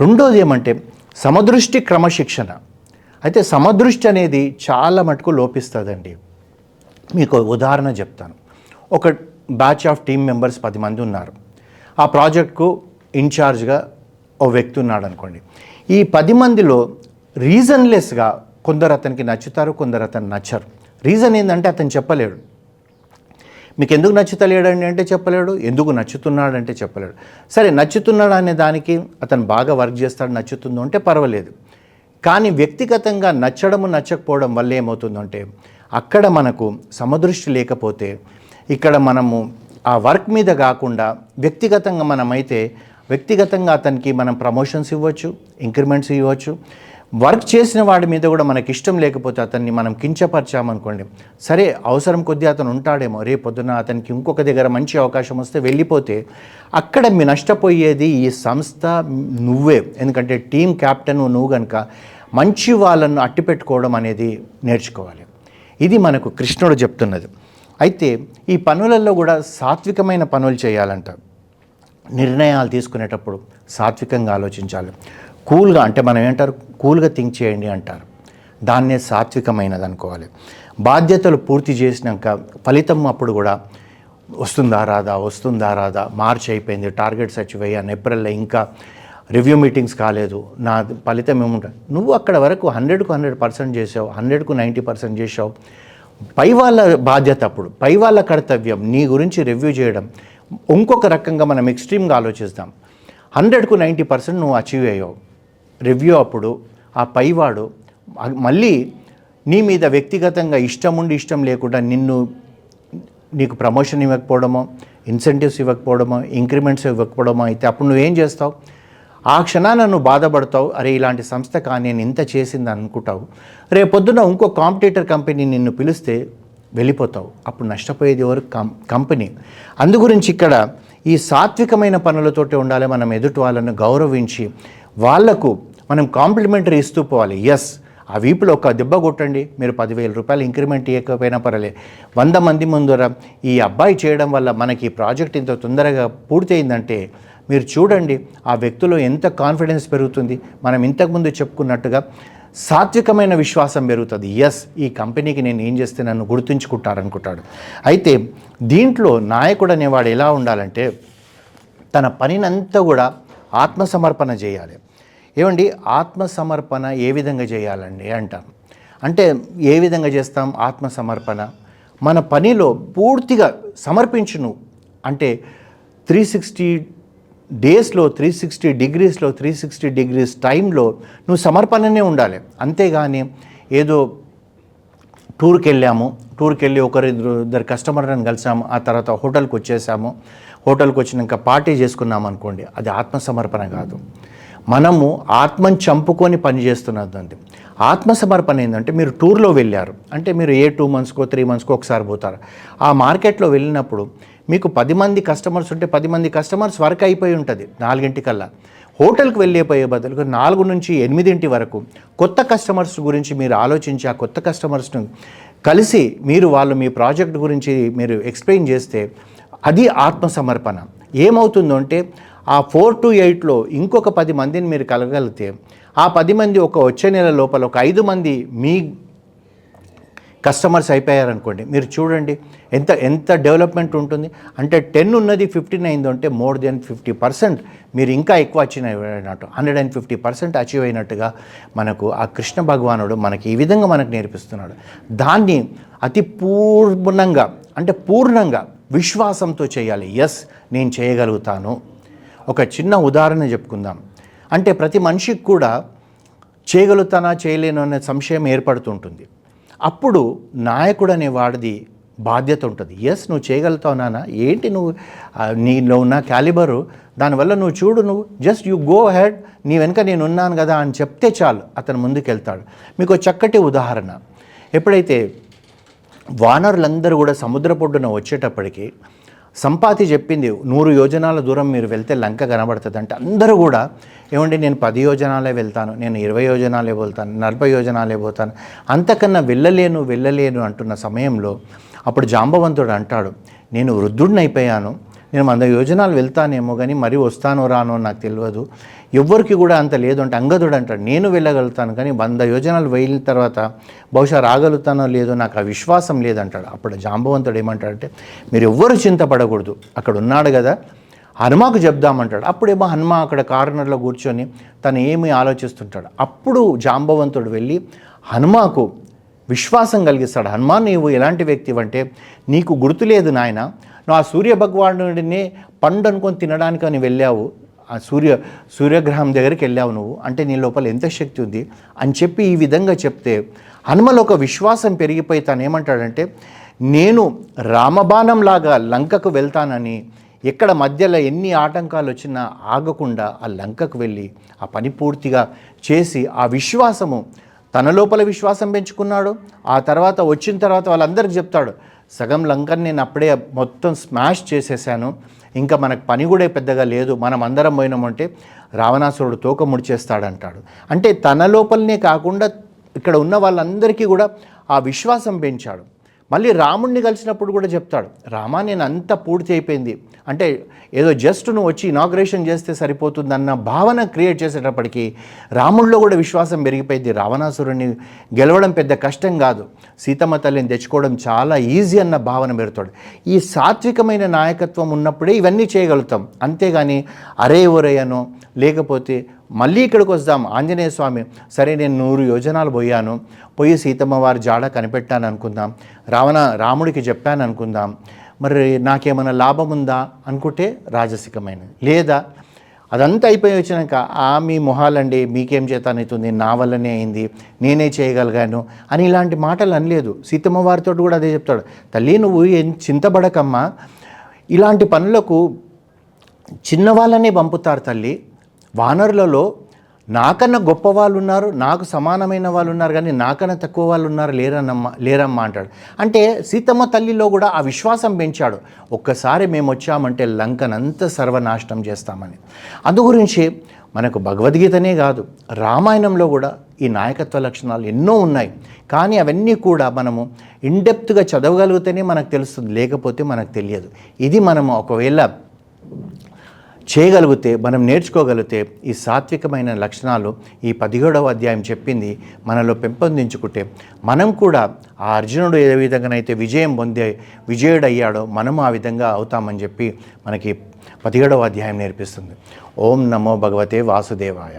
రెండోది ఏమంటే సమదృష్టి క్రమశిక్షణ. అయితే సమదృష్టి అనేది చాలా మటుకు లోపిస్తుందండి. మీకు ఉదాహరణ చెప్తాను. ఒక బ్యాచ్ ఆఫ్ టీమ్ మెంబర్స్ పది మంది ఉన్నారు. ఆ ప్రాజెక్ట్కు ఇన్ఛార్జ్గా ఓ వ్యక్తి ఉన్నాడు అనుకోండి. ఈ పది మందిలో రీజన్లెస్గా కొందరు అతనికి నచ్చుతారు కొందరు అతను నచ్చరు. రీజన్ ఏంటంటే అతను చెప్పలేడు. మీకు ఎందుకు నచ్చుతలేడండి అంటే చెప్పలేడు ఎందుకు నచ్చుతున్నాడంటే చెప్పలేడు. సరే నచ్చుతున్నాడు అనే దానికి అతను బాగా వర్క్ చేస్తాడు నచ్చుతుందో అంటే పర్వాలేదు. కానీ వ్యక్తిగతంగా నచ్చడము నచ్చకపోవడం వల్ల ఏమవుతుందంటే అక్కడ మనకు సమదృష్టి లేకపోతే ఇక్కడ మనము ఆ వర్క్ మీద కాకుండా వ్యక్తిగతంగా మనమైతే వ్యక్తిగతంగా అతనికి మనం ప్రమోషన్స్ ఇవ్వచ్చు ఇంక్రిమెంట్స్ ఇవ్వచ్చు వర్క్ చేసిన వాడి మీద కూడా మనకి ఇష్టం లేకపోతే అతన్ని మనం కించపరిచామనుకోండి సరే అవసరం కొద్దీ అతను ఉంటాడేమో. రేపు పొద్దున అతనికి ఇంకొక దగ్గర మంచి అవకాశం వస్తే వెళ్ళిపోతే అక్కడ మీ నష్టపోయేది ఈ సంస్థ నువ్వే. ఎందుకంటే టీం క్యాప్టెన్ నువ్వు కనుక మంచి వాళ్ళను అట్టిపెట్టుకోవడం అనేది నేర్చుకోవాలి. ఇది మనకు కృష్ణుడు చెప్తున్నది. అయితే ఈ పనులలో కూడా సాత్వికమైన పనులు చేయాలంట. నిర్ణయాలు తీసుకునేటప్పుడు సాత్వికంగా ఆలోచించాలి. కూల్గా అంటే మనం ఏంటారు కూల్గా థింక్ చేయండి అంటారు. దాన్నే సాత్వికమైనది అనుకోవాలి బాధ్యతలు పూర్తి చేసినాక ఫలితం అప్పుడు కూడా వస్తుందా రాదా? వస్తుందా రాదా? మార్చ్ అయిపోయింది టార్గెట్స్ అచీవ్ అయ్యాను ఏప్రిల్లో ఇంకా రివ్యూ మీటింగ్స్ కాలేదు. నా ఫలితం ఏముంటుంది? నువ్వు అక్కడ వరకు హండ్రెడ్కు హండ్రెడ్ పర్సెంట్ చేసావు హండ్రెడ్కు నైంటీ పర్సెంట్ చేసావు. పై వాళ్ళ బాధ్యత అప్పుడు పై వాళ్ళ కర్తవ్యం నీ గురించి రివ్యూ చేయడం. ఇంకొక రకంగా మనం ఎక్స్ట్రీమ్గా ఆలోచిస్తాం. హండ్రెడ్కు నైంటీ పర్సెంట్ నువ్వు అచీవ్ అయ్యావు. రివ్యూ అప్పుడు ఆ పైవాడు మళ్ళీ నీ మీద వ్యక్తిగతంగా ఇష్టం ఉండి ఇష్టం లేకుండా నిన్ను నీకు ప్రమోషన్ ఇవ్వకపోవడమో ఇన్సెంటివ్స్ ఇవ్వకపోవడమో ఇంక్రిమెంట్స్ ఇవ్వకపోవడమో అయితే అప్పుడు నువ్వేం చేస్తావు? ఆ క్షణాన నువ్వు బాధపడతావు అరే ఇలాంటి సంస్థ కానీ నేను ఇంత చేసింది అనుకుంటావు. రేపొద్దున ఇంకో కాంపిటేటర్ కంపెనీ నిన్ను పిలిస్తే వెళ్ళిపోతావు. అప్పుడు నష్టపోయేది ఎవరు? కం కంపెనీ అందు గురించి ఇక్కడ ఈ సాత్వికమైన పనులతోటి ఉండాలి మనం ఎదుటి వాళ్ళను గౌరవించి వాళ్ళకు మనం కాంప్లిమెంటరీ ఇస్తూ పోవాలి. ఎస్ ఆ వీపులో ఒక దెబ్బ కొట్టండి. మీరు పదివేల రూపాయలు ఇంక్రిమెంట్ ఇవ్వకపోయినా పర్వాలేదు. వంద మంది ముందర ఈ అబ్బాయి చేయడం వల్ల మనకి ఈ ప్రాజెక్ట్ ఇంత తొందరగా పూర్తయిందంటే మీరు చూడండి ఆ వ్యక్తిలో ఎంత కాన్ఫిడెన్స్ పెరుగుతుంది. మనం ఇంతకుముందు చెప్పుకున్నట్టుగా సాత్వికమైన విశ్వాసం పెరుగుతుంది. ఎస్ ఈ కంపెనీకి నేను ఏం చేస్తే నన్ను గుర్తుంచుకుంటారనుకుంటాడు. అయితే దీంట్లో నాయకుడు అనేవాడు ఎలా ఉండాలంటే తన పనినంతా కూడా ఆత్మసమర్పణ చేయాలి. ఏమండి ఆత్మసమర్పణ ఏ విధంగా చేయాలండి అంటాం. అంటే ఏ విధంగా చేస్తాం ఆత్మసమర్పణ? మన పనిలో పూర్తిగా సమర్పించును. అంటే త్రీ సిక్స్టీ డేస్లో త్రీ సిక్స్టీ డిగ్రీస్లో త్రీ సిక్స్టీ డిగ్రీస్ టైంలో నువ్వు సమర్పణనే ఉండాలి. అంతేగాని ఏదో టూర్కి వెళ్ళాము టూర్కి వెళ్ళి ఒకరి ఇద్దరు కస్టమర్లను కలిసాము ఆ తర్వాత హోటల్కి వచ్చేసాము హోటల్కి వచ్చినాక పార్టీ చేసుకున్నాం అనుకోండి అది ఆత్మసమర్పణ కాదు. మనము ఆత్మని చంపుకొని పనిచేస్తున్నదండి ఆత్మసమర్పణ ఏంటంటే మీరు టూర్లో వెళ్ళారు. అంటే మీరు ఏ టూ మంత్స్కో త్రీ మంత్స్కో ఒకసారి పోతారు. ఆ మార్కెట్లో వెళ్ళినప్పుడు మీకు పది మంది కస్టమర్స్ ఉంటే పది మంది కస్టమర్స్ వర్క్ అయిపోయి ఉంటుంది నాలుగింటికల్లా. హోటల్కి వెళ్ళిపోయే బదులు నాలుగు నుంచి ఎనిమిదింటి వరకు కొత్త కస్టమర్స్ గురించి మీరు ఆలోచించి ఆ కొత్త కస్టమర్స్ను కలిసి మీరు వాళ్ళు మీ ప్రాజెక్ట్ గురించి మీరు ఎక్స్ప్లెయిన్ చేస్తే అది ఆత్మసమర్పణ. ఏమవుతుందో అంటే ఆ ఫోర్ టు ఎయిట్లో ఇంకొక పది మందిని మీరు కలగలిగితే ఆ పది మంది ఒక వచ్చే నెల లోపల ఒక ఐదు మంది మీ కస్టమర్స్ అయిపోయారనుకోండి మీరు చూడండి ఎంత ఎంత డెవలప్మెంట్ ఉంటుంది. అంటే టెన్ ఉన్నది ఫిఫ్టీన్ అయింది అంటే మోర్ దెన్ ఫిఫ్టీ పర్సెంట్ మీరు ఇంకా ఎక్కువ అచీవ్ అయినట్టు hundred and fifty percent achieve అయినట్టుగా మనకు ఆ కృష్ణ భగవానుడు మనకి ఈ విధంగా మనకు నేర్పిస్తున్నాడు. దాన్ని అతి పూర్ణంగా అంటే పూర్ణంగా విశ్వాసంతో చేయాలి. ఎస్ నేను చేయగలుగుతాను. ఒక చిన్న ఉదాహరణ చెప్పుకుందాం. అంటే ప్రతి మనిషికి కూడా చేయగలుగుతానా చేయలేను అనే సంశయం ఏర్పడుతుంటుంది. అప్పుడు నాయకుడు అనే వాడిది బాధ్యత ఉంటుంది. ఎస్ నువ్వు చేయగలుగుతావు నాన్న. ఏంటి నువ్వు నీలో ఉన్న క్యాలిబరు? దానివల్ల నువ్వు చూడు నువ్వు. జస్ట్ యూ గో హెడ్ నీ వెనుక నేను ఉన్నాను కదా అని చెప్తే చాలు అతను ముందుకెళ్తాడు. మీకు చక్కటి ఉదాహరణ. ఎప్పుడైతే వానరులందరూ కూడా సముద్ర పొడ్డున వచ్చేటప్పటికి సంపాతి చెప్పింది నూరు యోజనాల దూరం మీరు వెళ్తే లంక కనబడుతుంది అంటే అందరూ కూడా ఏమండి నేను పది యోజనాలే వెళ్తాను నేను ఇరవై యోజనాలే వెళ్తాను నలభై యోజనాలే పోతాను అంతకన్నా వెళ్ళలేను వెళ్ళలేను అంటున్న సమయంలో అప్పుడు జాంబవంతుడు అంటాడు నేను వృద్ధుడిని అయిపోయాను నేను వంద యోజనాలు వెళ్తానేమో కానీ మరీ వస్తానో రానో నాకు తెలియదు ఎవ్వరికి కూడా అంత లేదు అంటే అంగదుడు అంటాడు నేను వెళ్ళగలుగుతాను కానీ వంద యోజనాలు వెళ్ళిన తర్వాత బహుశా రాగలుగుతానో లేదో నాకు ఆ విశ్వాసం లేదంటాడు. అప్పుడు జాంబవంతుడు ఏమంటాడంటే మీరు ఎవ్వరు చింతపడకూడదు అక్కడ ఉన్నాడు కదా హనుమాకు చెప్దామంటాడు. అప్పుడేమో హనుమ అక్కడ కార్నర్లో కూర్చొని తను ఏమి ఆలోచిస్తుంటాడు. అప్పుడు జాంబవంతుడు వెళ్ళి హనుమాకు విశ్వాసం కలిగిస్తాడు హనుమాన్ నీవు ఎలాంటి వ్యక్తివంటే నీకు గుర్తులేదు నాయన నువ్వు ఆ సూర్య భగవానుడిని పండు అనుకొని తినడానికి అని వెళ్ళావు. ఆ సూర్య సూర్యగ్రహం దగ్గరికి వెళ్ళావు నువ్వు. అంటే నీ లోపల ఎంత శక్తి ఉంది? అని చెప్పి ఈ విధంగా చెప్తే హనుమలో ఒక విశ్వాసం పెరిగిపోయి తను ఏమంటాడంటే నేను రామబాణంలాగా లంకకు వెళ్తానని ఎక్కడ మధ్యలో ఎన్ని ఆటంకాలు వచ్చినా ఆగకుండా ఆ లంకకు వెళ్ళి ఆ పని పూర్తిగా చేసి ఆ విశ్వాసము తన లోపల విశ్వాసం పెంచుకున్నాడు. ఆ తర్వాత వచ్చిన తర్వాత వాళ్ళందరికీ చెప్తాడు సగం లంకని నేను అప్పుడే మొత్తం స్మాష్ చేసేసాను. ఇంకా మనకు పని కూడా పెద్దగా లేదు. మనం అందరం పోయినామంటే రావణాసురుడు తోక ముడిచేస్తాడంటాడు. అంటే తన లోపలనే కాకుండా ఇక్కడ ఉన్న వాళ్ళందరికీ కూడా ఆ విశ్వాసం పెంచాడు. మళ్ళీ రాముణ్ణి కలిసినప్పుడు కూడా చెప్తాడు రామా నేను అంత పూర్తి అయిపోయింది. అంటే ఏదో జస్ట్ నువ్వు వచ్చి ఇనాగ్రేషన్ చేస్తే సరిపోతుందన్న భావన క్రియేట్ చేసేటప్పటికీ రాముడిలో కూడా విశ్వాసం పెరిగిపోయింది. రావణాసురుణ్ణి గెలవడం పెద్ద కష్టం కాదు. సీతమ్మ తల్లిని తెచ్చుకోవడం చాలా ఈజీ అన్న భావన పెడతాడు ఈ సాత్వికమైన నాయకత్వం ఉన్నప్పుడే ఇవన్నీ చేయగలుగుతాం. అంతేగాని అరే ఒరేయనో లేకపోతే మళ్ళీ ఇక్కడికి వద్దాం ఆంజనేయ స్వామి సరే నేను నూరు యోజనాలు పోయాను. పోయి సీతమ్మ వారి జాడ కనిపెట్టాను అనుకుందాం. రావణ రాముడికి చెప్పాను అనుకుందాం. మరి నాకేమైనా లాభం ఉందా? అనుకుంటే రాజసికమైనది. లేదా? అదంతా అయిపోయి వచ్చినాక ఆ మీ మొహాలండి మీకేం చేతనవుతుంది నా వల్లనే అయింది. నేనే చేయగలిగాను. అని ఇలాంటి మాటలు అనలేదు. సీతమ్మ వారితో కూడా అదే చెప్తాడు. తల్లి నువ్వు ఏం చింతపడకమ్మా. ఇలాంటి పనులకు చిన్నవాళ్ళనే పంపుతారు తల్లి. వానరులలో నాకన్నా గొప్ప వాళ్ళు ఉన్నారు నాకు సమానమైన వాళ్ళు ఉన్నారు కానీ నాకన్నా తక్కువ వాళ్ళు ఉన్నారు లేరన్నమ్మ లేరమ్మా అంటాడు. అంటే సీతమ్మ తల్లిలో కూడా ఆ విశ్వాసం పెంచాడు. ఒక్కసారి మేము వచ్చామంటే లంకనంతా సర్వనాశనం చేస్తామని. అందు గురించి మనకు భగవద్గీతనే కాదు రామాయణంలో కూడా ఈ నాయకత్వ లక్షణాలు ఎన్నో ఉన్నాయి. కానీ అవన్నీ కూడా మనము ఇన్డెప్త్గా చదవగలిగితేనే మనకు తెలుస్తుంది లేకపోతే మనకు తెలియదు. ఇది మనము ఒకవేళ చేయగలిగితే మనం నేర్చుకోగలిగితే ఈ సాత్వికమైన లక్షణాలు ఈ పదిహేడవ అధ్యాయం చెప్పింది మనలో పెంపొందించుకుంటే మనం కూడా ఆ అర్జునుడు ఏ విధంగానైతే విజయం పొందే విజయుడయ్యాడో మనము ఆ విధంగా అవుతామని చెప్పి మనకి పదిహేడవ అధ్యాయం నేర్పిస్తుంది. ఓం నమో భగవతే వాసుదేవాయ.